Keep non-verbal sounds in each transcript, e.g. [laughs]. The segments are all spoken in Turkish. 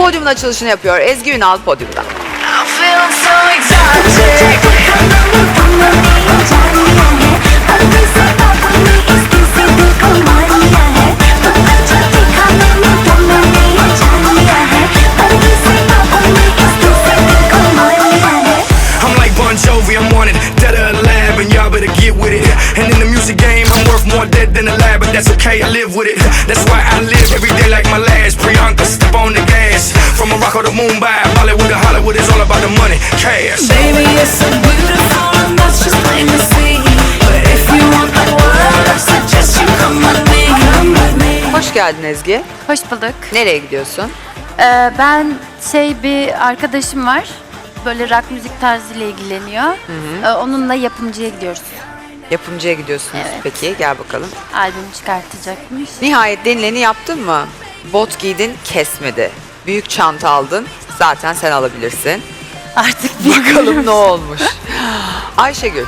Podyumun açılışını yapıyor. Ezgi Ünal podyumda. I'm like Bon more dead than alive, but that's okay, I live with it. That's why I live every day like my last. Priyanka, step on the gas. From Morocco to Mumbai, Bollywood to Hollywood is all about the money, cash. Baby, you're so beautiful, and that's just plain to see. But if you want the world, I suggest you come with me. Come with me. Hoş geldin Ezgi. Hoş bulduk. Nereye gidiyorsun? Ee, ben şey bir arkadaşım var. Böyle rock müzik tarzıyla ilgileniyor. Ee, onunla yapımcıya gidiyoruz. Yapımcıya gidiyorsunuz. Evet. Peki gel bakalım. Albüm çıkartacakmış. Nihayet denileni yaptın mı? Bot giydin kesmedi. Büyük çanta aldın. Zaten sen alabilirsin. Artık Bakalım ne olmuş. [laughs] Ayşegül.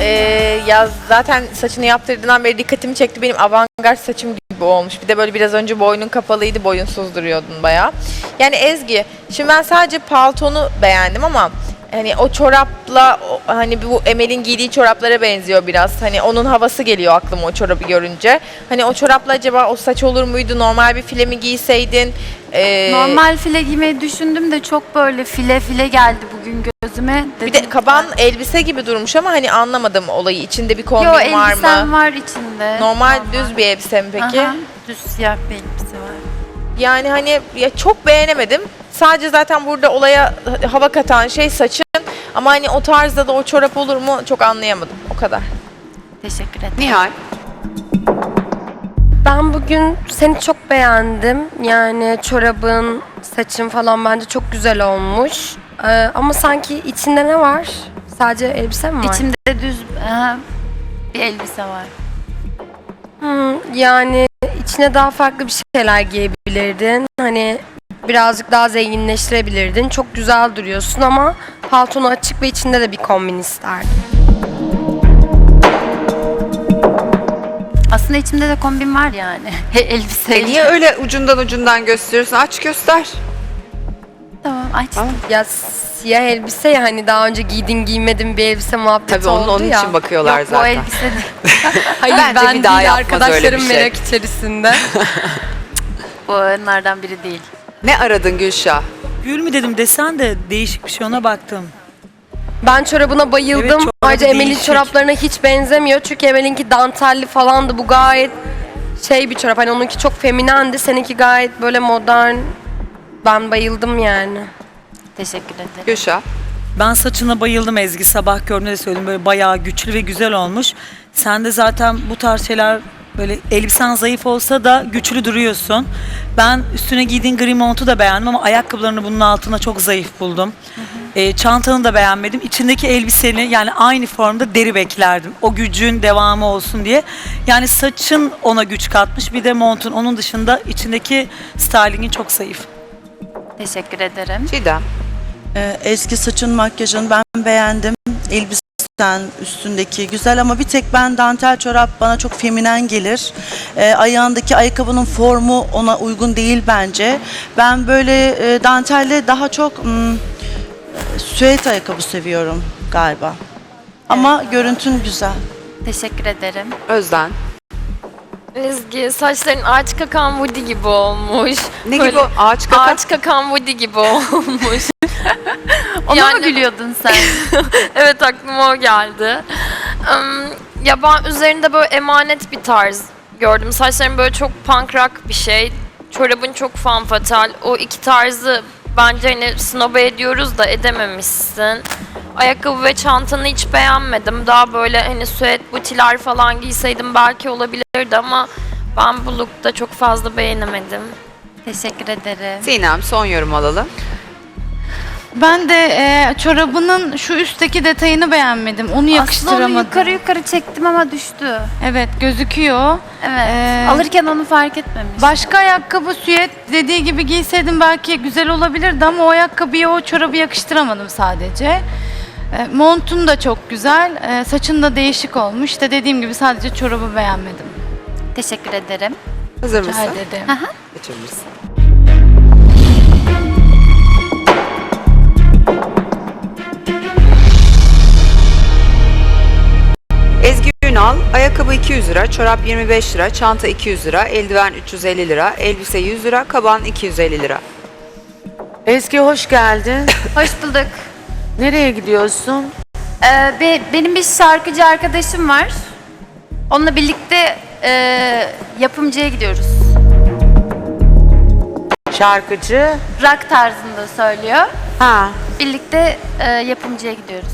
Ee, ya zaten saçını yaptırdığından beri dikkatimi çekti. Benim avantgard saçım gibi olmuş. Bir de böyle biraz önce boynun kapalıydı, boyunsuz duruyordun bayağı. Yani Ezgi, şimdi ben sadece paltonu beğendim ama hani o çorapla hani bu Emel'in giydiği çoraplara benziyor biraz. Hani onun havası geliyor aklıma o çorabı görünce. Hani o çorapla acaba o saç olur muydu? Normal bir file mi giyseydin? Ee, Normal file giymeyi düşündüm de çok böyle file file geldi bugün gözüme. Bir Dedim de kaban elbise gibi durmuş ama hani anlamadım olayı. İçinde bir kombin Yo var elbisem mı? var içinde. Normal düz bir elbise mi peki? Aha, düz siyah bir elbise var. Yani hani ya çok beğenemedim. Sadece zaten burada olaya hava katan şey saçın. Ama hani o tarzda da o çorap olur mu çok anlayamadım. O kadar. Teşekkür ederim. Nihal. Ben bugün seni çok beğendim. Yani çorabın, saçın falan bence çok güzel olmuş. Ee, ama sanki içinde ne var? Sadece elbise mi var? İçimde düz aha, bir elbise var. Hmm, yani içine daha farklı bir şeyler giyebilirdin. Hani birazcık daha zenginleştirebilirdin. Çok güzel duruyorsun ama paltonu açık ve içinde de bir kombin isterdim. Aslında içimde de kombin var yani. [laughs] Elbise. E niye öyle ucundan ucundan gösteriyorsun? Aç göster. Tamam açtım. Ya siyah elbise ya hani daha önce giydin giymedin bir elbise muhabbeti Tabii onun, oldu onun ya. için bakıyorlar Yok o zaten. elbise değil. [laughs] Hayır Bence ben bir daha değil, yapmaz öyle bir arkadaşlarım şey. merak içerisinde. [laughs] Bu onlardan biri değil. Ne aradın Gülşah? Gül mü dedim desen de değişik bir şey ona baktım. Ben çorabına bayıldım. Evet, çorabı Ayrıca Emel'in çoraplarına hiç benzemiyor. Çünkü Emel'inki dantelli falandı. Bu gayet şey bir çorap. Hani onunki çok feminendi. Seninki gayet böyle modern. Ben bayıldım yani. Teşekkür ederim. Gülşah. Ben saçına bayıldım Ezgi sabah gördüğümde de söyledim böyle bayağı güçlü ve güzel olmuş. Sen de zaten bu tarz şeyler böyle elbisen zayıf olsa da güçlü duruyorsun. Ben üstüne giydiğin gri montu da beğendim ama ayakkabılarını bunun altına çok zayıf buldum. Ee, çantanı da beğenmedim. İçindeki elbiseni yani aynı formda deri beklerdim. O gücün devamı olsun diye. Yani saçın ona güç katmış bir de montun. Onun dışında içindeki stylingin çok zayıf. Teşekkür ederim. Çiğdem. Ee, Eski saçın makyajını ben beğendim. Elbisen üstündeki güzel ama bir tek ben dantel çorap bana çok feminen gelir. Ee, ayağındaki ayakkabının formu ona uygun değil bence. Ben böyle e, dantelle daha çok hmm, süet ayakkabı seviyorum galiba. Ama görüntün güzel. Teşekkür ederim. Özden. Ezgi saçların ağaç kakan Woody gibi olmuş. Ne Böyle gibi o? Ağaç kaka? Ağaç kakan Woody gibi olmuş. [laughs] Ona Yani- mı gülüyordun sen? [laughs] evet aklıma o geldi. Im, ya ben üzerinde böyle emanet bir tarz gördüm. Saçların böyle çok punk rock bir şey. Çorabın çok fan fatal. O iki tarzı bence hani snob ediyoruz da edememişsin. Ayakkabı ve çantanı hiç beğenmedim. Daha böyle hani süet butiler falan giyseydim belki olabilirdi ama ben bu lookta çok fazla beğenemedim. Teşekkür ederim. Sinem son yorum alalım. Ben de e, çorabının şu üstteki detayını beğenmedim. Onu Aslında onu yakıştıramadım. yukarı yukarı çektim ama düştü. Evet gözüküyor. Evet. Ee, Alırken onu fark etmemiş. Başka ayakkabı süet dediği gibi giyseydim belki güzel olabilirdi ama o ayakkabıya o çorabı yakıştıramadım sadece. E, montun da çok güzel. E, saçın da değişik olmuş. İşte dediğim gibi sadece çorabı beğenmedim. Teşekkür ederim. Hazır mısın? Rica ederim. Aha. Geçebilirsin. Ezgi Ünal, ayakkabı 200 lira, çorap 25 lira, çanta 200 lira, eldiven 350 lira, elbise 100 lira, kaban 250 lira. Ezgi hoş geldin. Hoş bulduk. Nereye gidiyorsun? Ee, be- benim bir şarkıcı arkadaşım var. Onunla birlikte e, yapımcıya gidiyoruz. Şarkıcı. Rock tarzında söylüyor. Ha. Birlikte e, yapımcıya gidiyoruz.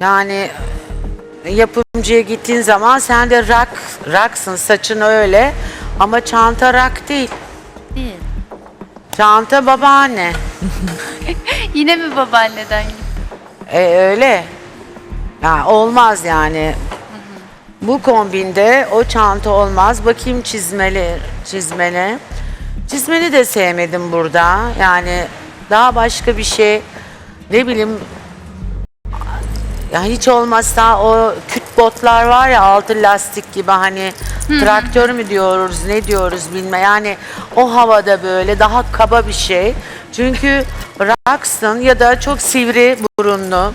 Yani yapımcıya gittiğin zaman sen de rock, rocksın saçın öyle ama çanta rock değil. Değil. Çanta babaanne. [laughs] Yine mi babaanneden gitti? E öyle. Ya olmaz yani. Bu kombinde o çanta olmaz. Bakayım çizmeli, çizmeli. Çizmeni de sevmedim burada. Yani daha başka bir şey. Ne bileyim. Ya hiç olmazsa o küt botlar var ya altı lastik gibi hani traktör mü diyoruz ne diyoruz bilme yani o havada böyle daha kaba bir şey. Çünkü rocksın ya da çok sivri burunlu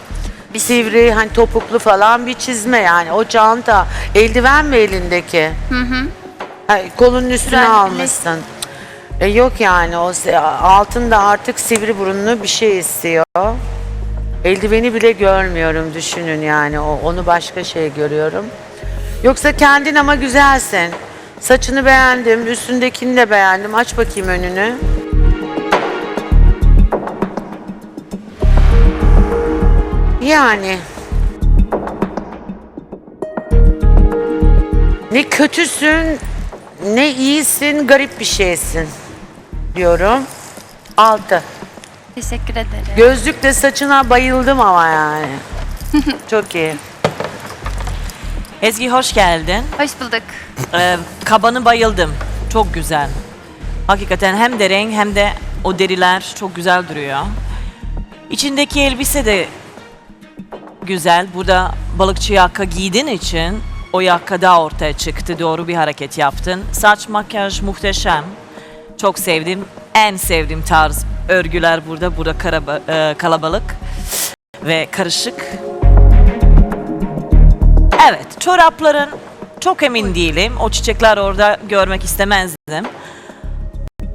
bir sivri hani topuklu falan bir çizme yani o çanta eldiven mi elindeki? Hı hı. kolunun üstüne Ben almışsın. E yok yani o se- altında artık sivri burunlu bir şey istiyor. Eldiveni bile görmüyorum düşünün yani o onu başka şey görüyorum. Yoksa kendin ama güzelsin. Saçını beğendim, üstündekini de beğendim. Aç bakayım önünü. Yani ne kötüsün ne iyisin garip bir şeysin diyorum. Altı. Teşekkür ederim. Gözlükle saçına bayıldım ama yani. [laughs] Çok iyi. Ezgi hoş geldin. Hoş bulduk. Ee, kabanı bayıldım. Çok güzel. Hakikaten hem de renk hem de o deriler çok güzel duruyor. İçindeki elbise de güzel. Burada balıkçı yaka giydiğin için o yaka daha ortaya çıktı. Doğru bir hareket yaptın. Saç makyaj muhteşem. Çok sevdim. En sevdiğim tarz örgüler burada. Burada karaba- e, kalabalık ve karışık. Evet, çorapların çok emin değilim. O çiçekler orada görmek istemezdim.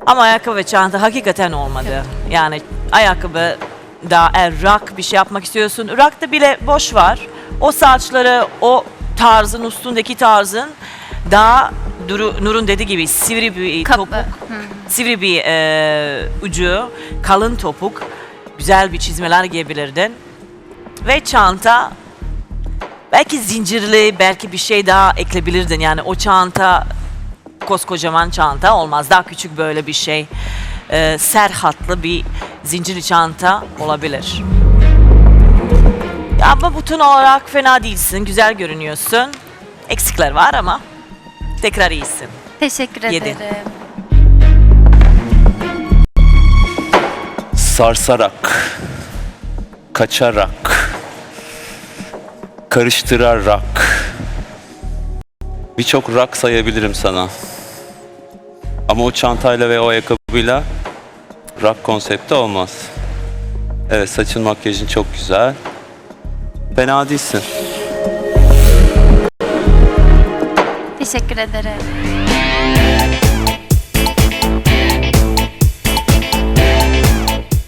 Ama ayakkabı ve çanta hakikaten olmadı. Yani ayakkabı da eğer rock bir şey yapmak istiyorsun. Rock'ta bile boş var. O saçları, o tarzın üstündeki tarzın daha Duru, Nur'un dediği gibi sivri bir Kapı. topuk, sivri bir e, ucu, kalın topuk, güzel bir çizmeler giyebilirdin. Ve çanta Belki zincirli, belki bir şey daha ekleyebilirdin. Yani o çanta, koskocaman çanta olmaz. Daha küçük böyle bir şey. Ee, ser hatlı bir zincirli çanta olabilir. Ama bütün olarak fena değilsin, güzel görünüyorsun. Eksikler var ama tekrar iyisin. Teşekkür Yedi. ederim. Sarsarak, kaçarak, karıştırarak. Birçok rak sayabilirim sana. Ama o çantayla ve o ayakkabıyla rak konsepti olmaz. Evet saçın makyajın çok güzel. Fena değilsin. Teşekkür ederim.